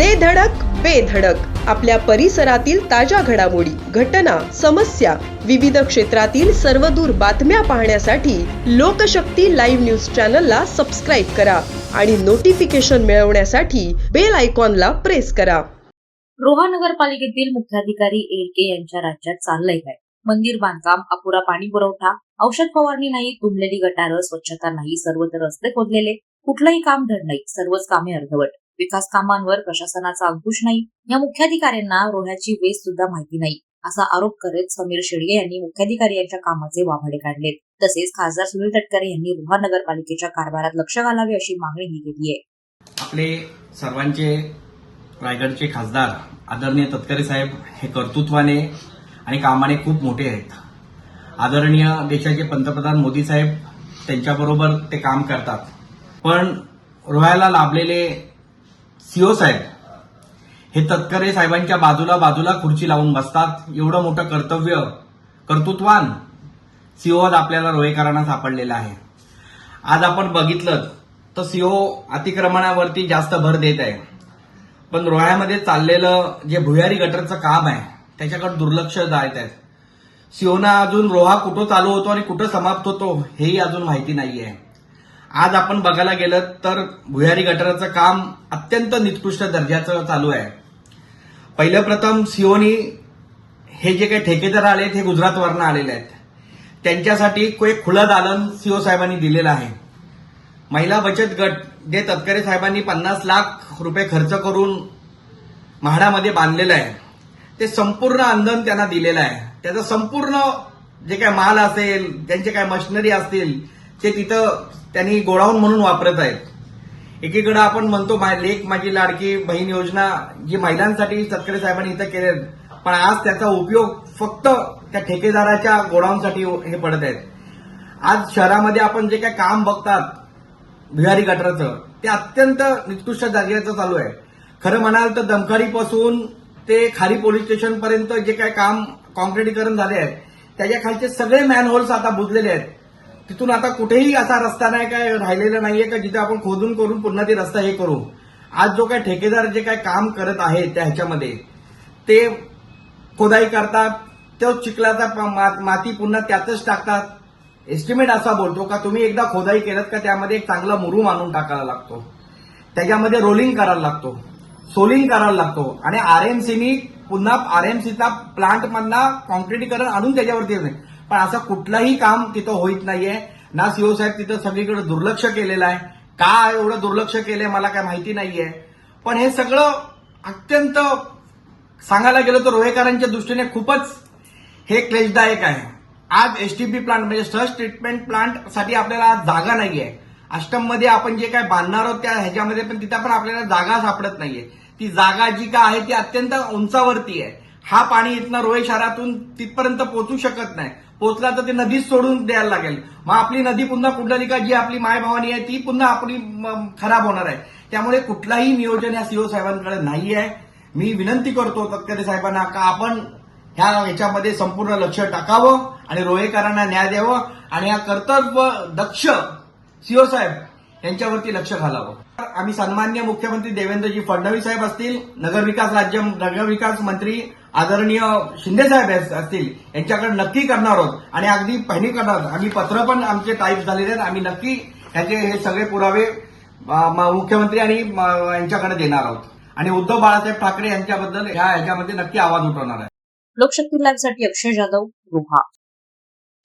दे धडक बेधडक आपल्या परिसरातील ताज्या घडामोडी घटना समस्या विविध क्षेत्रातील सर्वदूर बातम्या पाहण्यासाठी लोकशक्ती लाईव्ह न्यूज चॅनलला सबस्क्राईब करा आणि नोटिफिकेशन मिळवण्यासाठी बेल आयकॉनला प्रेस करा. रोहा नगरपालिकेतील मुख्याधिकारी एडके यांच्या राज्यात चाललंय काय? मंदिर बांधकाम अपुरा पाणी पुरवठा औषध फवारणी नाही तुंबलेली गटारं स्वच्छता नाही सर्वत्र रस्ते खोदलेले. कुठलंही काम धड नाही सर्वच कामे अर्धवट. विकास कामांवर प्रशासनाचा अंकुश नाही. या मुख्याधिकाऱ्यांना रोह्याची वेस सुद्धा माहिती नाही असा आरोप करत समीर शेडगे यांनी मुख्याधिकारी यांच्या कामाचे वाभाडे काढले तसेच खासदार सुनील तटकरे यांनी रोहा नगरपालिकेच्या कारभारात लक्ष घालावे अशी मागणीही केली आहे. आपले सर्वांचे रायगडचे खासदार आदरणीय तटकरे साहेब हे कर्तृत्वाने आणि कामाने खूप मोठे आहेत. आदरणीय देशाचे पंतप्रधान मोदी साहेब त्यांच्याबरोबर ते काम करतात. पण रोह्याला लाभलेले सीओ साहेब हे तत्करे साहेबांच्या बाजूला बाजूला खुर्ची लावून बसतात. एवढं मोठं कर्तव्य कर्तृत्वान सीओ आपल्याला रोहेकरांना सापडलेलं आहे. आज आपण बघितलं तर सीओ अतिक्रमणावरती जास्त भर देत आहे. पण रोह्यामध्ये चाललेलं जे भुयारी गटरचं काम आहे त्याच्याकडे दुर्लक्ष जायत आहे. सीओना अजून रोहा कुठं चालू होतो आणि कुठं समाप्त होतो हेही अजून माहिती नाहीये. आज आपण बघायला गेलं तर भुयारी गटाराचं काम अत्यंत निकृष्ट दर्जाचं चालू आहे. पहिलं प्रथम सिओनी हे जे काही ठेकेदार आले आहेत हे गुजरातवरनं आलेले आहेत. त्यांच्यासाठी एक खुलं दालन सीओ साहेबांनी दिलेलं आहे. महिला बचत गट जे तटकरे साहेबांनी पन्नास लाख रुपये खर्च करून म्हाडामध्ये बांधलेलं आहे ते संपूर्ण अंधन त्यांना दिलेलं आहे. त्याचं संपूर्ण जे काय माल असेल त्यांचे काय मशिनरी असतील ते तिथं त्यांनी गोडाऊन म्हणून वापरत आहेत. एकीकडे आपण म्हणतो मा- लेख माझी लाडकी बहीण योजना जी महिलांसाठी तटकरे साहेबांनी इथं केले पण आज त्याचा उपयोग फक्त त्या ठेकेदाराच्या गोडाऊनसाठी हो-, हे पडत आहेत. आज शहरामध्ये आपण जे काय काम बघतात बिहारी गटराचं ते अत्यंत निकृष्ट जागेचं चालू आहे. खरं म्हणाल तर दमखाडीपासून ते खारी पोलीस स्टेशनपर्यंत जे काय काम कॉन्क्रिटीकरण झाले आहे त्याच्या खालचे सगळे मॅनहोल्स आता बुजलेले आहेत. तिथून आता कुठेही असा रस्ता नाही काय राहिलेला नाहीये का जिथे आपण खोदून करून पुन्हा ते रस्ता हे करू? आज जो काय ठेकेदार जे काय काम करत आहे त्या ह्याच्यामध्ये ते खोदाई करतात तो चिखलाचा प- मा- माती पुन्हा त्यातच टाकतात. एस्टिमेट असा बोलतो का तुम्ही एकदा खोदाई केलं का त्यामध्ये एक चांगला मुरूम आणून टाकायला लागतो. त्याच्यामध्ये रोलिंग करायला लागतो. सोलिंग करायला लागतो. आणि आरएमसीनी पुन्हा आरएमसीचा प्लांट मधला कॉन्क्रिटीकरण आणून त्याच्यावरती नाही. पण असं कुठलंही काम तिथं होत नाहीये. ना सीओ साहेब तिथं सगळीकडे दुर्लक्ष केलेलं आहे. का एवढं दुर्लक्ष केलंय मला काय माहिती नाहीये. पण हे सगळं अत्यंत सांगायला गेलं तर रोहेकरांच्या दृष्टीने खूपच हे क्लेशदायक आहे. आज एसटीपी प्लांट म्हणजे सर्च ट्रीटमेंट प्लांटसाठी आपल्याला आज जागा नाहीये. आष्टममध्ये आपण जे काय बांधणार आहोत त्या ह्याच्यामध्ये पण तिथं पण आपल्याला जागा सापडत नाहीये. ती जागा जी काय आहे ती अत्यंत उंचावरती आहे. हा पाणी इथनं रोहे शहरातून तिथपर्यंत पोहोचू शकत नाही. पोहोचला तर ते नदीच सोडून द्यायला लागेल. मग आपली नदी पुन्हा कुंडलिका जी आपली मायभवानी आहे ती पुन्हा आपली खराब होणार आहे. त्यामुळे कुठलाही नियोजन या सीओ साहेबांकडे नाही आहे मी विनंती करतो तत्करे साहेबांना का आपण ह्या याच्यामध्ये संपूर्ण लक्ष टाकावं आणि रोहेकरांना न्याय द्यावं आणि या कर्तव्य दक्ष सीओ साहेब यांच्यावरती लक्ष घालावं. आम्ही सन्मान्य मुख्यमंत्री देवेंद्रजी फडणवीस साहेब असतील नगरविकास राज्य नगरविकास मंत्री आदरणीय शिंदे साहेब असतील यांच्याकडे नक्की करणार आहोत. आणि अगदी पहिली करणार आहोत आम्ही पत्र पण आमचे टाईप झालेले आहेत. आम्ही नक्की ह्याचे हे सगळे पुरावे मुख्यमंत्री आणि यांच्याकडे देणार आहोत. आणि उद्धव बाळासाहेब ठाकरे यांच्याबद्दल ह्या ह्याच्यामध्ये नक्की आवाज उठवणार आहे लोकशक्ती लाईव्हसाठी अक्षय जाधव गुहा